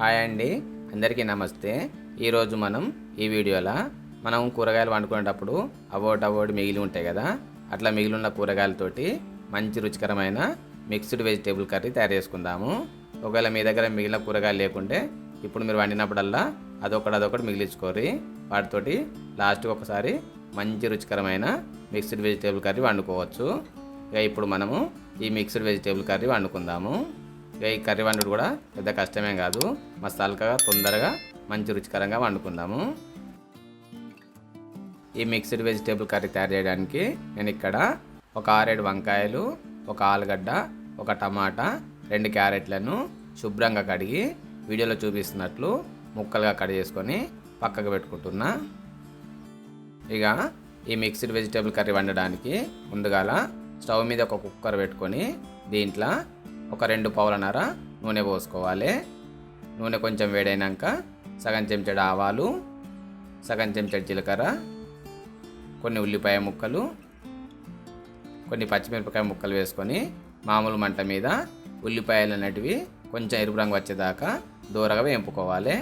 Hi అండి. అందరికీ నమస్తే. ఈరోజు మనం ఈ వీడియోలో మనం కూరగాయలు వండుకునేటప్పుడు అవోటి అవోటి మిగిలి ఉంటాయి కదా అట్లా మిగిలిన కూరగాయలతోటి మంచి రుచికరమైన మిక్స్డ్ వెజిటేబుల్ కర్రీ తయారు చేసుకుందాము. ఒకవేళ మీ దగ్గర మిగిలిన కూరగాయలు లేకుంటే ఇప్పుడు మీరు వండినప్పుడల్లా అదొకటి అదొకటి మిగిలించుకోరి వాటితోటి లాస్ట్కి ఒకసారి మంచి రుచికరమైన మిక్స్డ్ వెజిటేబుల్ కర్రీ వండుకోవచ్చు. ఇక ఇప్పుడు మనము ఈ మిక్స్డ్ వెజిటేబుల్ కర్రీ వండుకుందాము. ఇక ఈ కర్రీ వండుడు కూడా పెద్ద కష్టమేం కాదు. మస్తు అల్కగా తొందరగా మంచి రుచికరంగా వండుకుందాము. ఈ మిక్స్డ్ వెజిటేబుల్ కర్రీ తయారు చేయడానికి నేను ఇక్కడ ఒక ఆరేడు వంకాయలు ఒక ఆలుగడ్డ ఒక టమాటా రెండు క్యారెట్లను శుభ్రంగా కడిగి వీడియోలో చూపిస్తున్నట్లు ముక్కలుగా కట్ చేసుకొని పక్కకు పెట్టుకుంటున్నా. ఇక ఈ మిక్స్డ్ వెజిటేబుల్ కర్రీ వండడానికి ముందుగాల స్టవ్ మీద ఒక కుక్కర్ పెట్టుకొని దీంట్లో ఒక రెండు పావులన్నర నూనె పోసుకోవాలి. నూనె కొంచెం వేడైనాక సగం చెంచాడు ఆవాలు సగం చెంచాడు జీలకర్ర కొన్ని ఉల్లిపాయ ముక్కలు కొన్ని పచ్చిమిరపకాయ ముక్కలు వేసుకొని మామూలు మంట మీద ఉల్లిపాయలు అనేటివి కొంచెం ఎరుపు రంగు వచ్చేదాకా దూరగా వేయింపుకోవాలి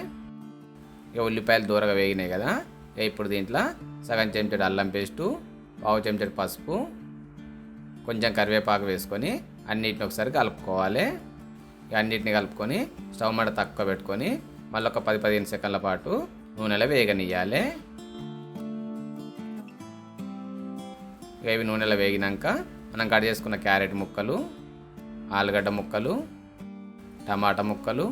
ఇక ఉల్లిపాయలు దూరగా వేగినాయి కదా ఇప్పుడు దీంట్లో సగం చెంచాడు అల్లం పేస్టు పావు చెంచాడు పసుపు కొంచెం కరివేపాకు వేసుకొని అన్నిటిని ఒకసారి కలుపుకోవాలి. ఇక అన్నిటిని కలుపుకొని స్టవ్ మీద తక్కువ పెట్టుకొని మళ్ళీ ఒక పది పదిహేను సెకండ్ల పాటు నూనెలో వేగనియ్యాలి. ఇక ఇవి నూనెలో వేగినాక మనం కట్ చేసుకున్న క్యారెట్ ముక్కలు ఆలుగడ్డ ముక్కలు టమాటా ముక్కలు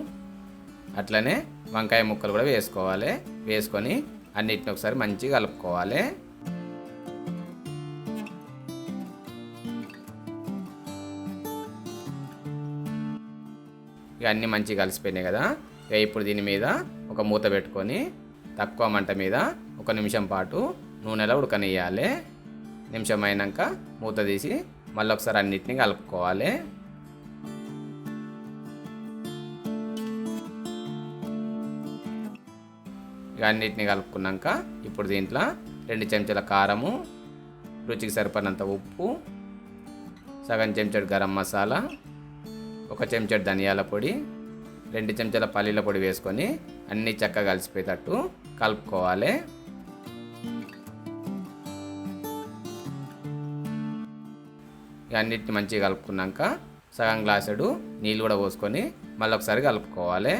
అట్లనే వంకాయ ముక్కలు కూడా వేసుకోవాలి. వేసుకొని అన్నిటిని ఒకసారి మంచిగా కలుపుకోవాలి. ఇక అన్నీ మంచిగా కలిసిపోయినాయి కదా. ఇక ఇప్పుడు దీని మీద ఒక మూత పెట్టుకొని తక్కువ మంట మీద ఒక నిమిషం పాటు నూనెలో ఉడకనియాలి నిమిషం అయినాక మూత తీసి మళ్ళీ ఒకసారి అన్నిటిని కలుపుకోవాలి. ఇక అన్నిటిని కలుపుకున్నాక ఇప్పుడు దీంట్లో రెండు చెంచాల కారము రుచికి సరిపడినంత ఉప్పు సగం చెంచాడు గరం మసాలా ఒక చెంచాడు ధనియాల పొడి రెండు చెంచాల పల్లీల పొడి వేసుకొని అన్నీ చక్కగా కలిసిపోయేటట్టు కలుపుకోవాలి. అన్నిటిని మంచిగా కలుపుకున్నాక సగం గ్లాసుడు నీళ్ళు కూడా పోసుకొని మళ్ళీ ఒకసారి కలుపుకోవాలి.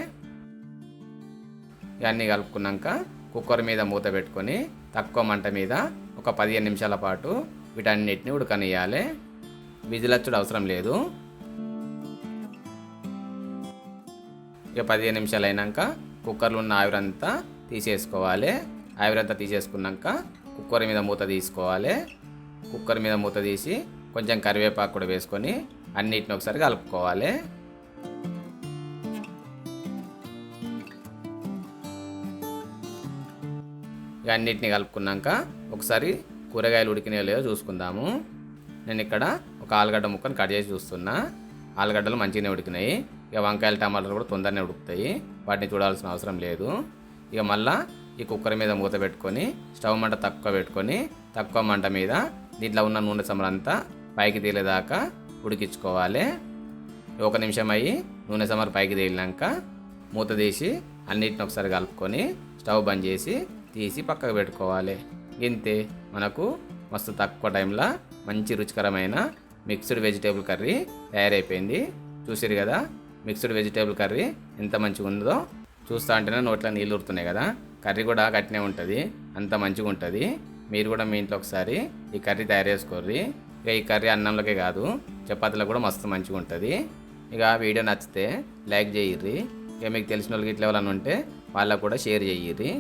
ఇవన్నీ కలుపుకున్నాక కుక్కర్ మీద మూత పెట్టుకొని తక్కువ మంట మీద ఒక పదిహేను నిమిషాల పాటు వీటన్నిటిని ఉడకనియాలి విజిలచ్చుడు అవసరం లేదు. ఇక పదిహేను నిమిషాలు అయినాక కుక్కర్లో ఉన్న ఆవిరంతా తీసేసుకోవాలి. ఆవిరంతా తీసేసుకున్నాక కుక్కర్ మీద మూత తీసుకోవాలి. కుక్కర్ మీద మూత తీసి కొంచెం కరివేపాకు కూడా వేసుకొని అన్నిటిని ఒకసారి కలుపుకోవాలి. ఇక అన్నిటిని కలుపుకున్నాక ఒకసారి కూరగాయలు ఉడికినాయో లేదో చూసుకుందాము. నేను ఇక్కడ ఒక ఆలుగడ్డ ముక్కను కట్ చేసి చూస్తున్నా. ఆలుగడ్డలు మంచిగానే ఉడికినాయి. ఇక వంకాయలు టమాటాలు కూడా తొందరనే ఉడుకుతాయి. వాటిని చూడాల్సిన అవసరం లేదు. ఇక మళ్ళా ఈ కుక్కర్ మీద మూత పెట్టుకొని స్టవ్ మంట తక్కువ పెట్టుకొని తక్కువ మంట మీద దీంట్లో ఉన్న నూనె సమరంతా పైకి తేలేదాకా ఉడికించుకోవాలి. ఒక నిమిషం అయ్యి నూనె సమర పైకి తేలినాక మూత తీసి అన్నిటిని ఒకసారి కలుపుకొని స్టవ్ బంద్ చేసి తీసి పక్కకు పెట్టుకోవాలి. ఇంతే మనకు మస్తు తక్కువ టైంలో మంచి రుచికరమైన మిక్స్డ్ వెజిటేబుల్ కర్రీ తయారైపోయింది. చూసారు కదా? మిక్స్డ్ వెజిటేబుల్ కర్రీ ఎంత మంచిగా ఉందో చూస్తా ఉంటేనే నోట్లో నీళ్ళు ఉరుతున్నాయి కదా. కర్రీ కూడా గట్టినే ఉంటుంది. అంత మంచిగా ఉంటుంది. మీరు కూడా మీ ఇంట్లో ఒకసారి ఈ కర్రీ తయారు చేసుకోర్రి. ఇక ఈ కర్రీ అన్నంలోకే కాదు చపాతీలో కూడా మస్తు మంచిగా ఉంటుంది. ఇక వీడియో నచ్చితే లైక్ చేయిర్రి. ఇక మీకు తెలిసిన వాళ్ళకి ఇట్లా ఎవరైనా ఉంటే వాళ్ళకు కూడా షేర్ చేయిర్రి.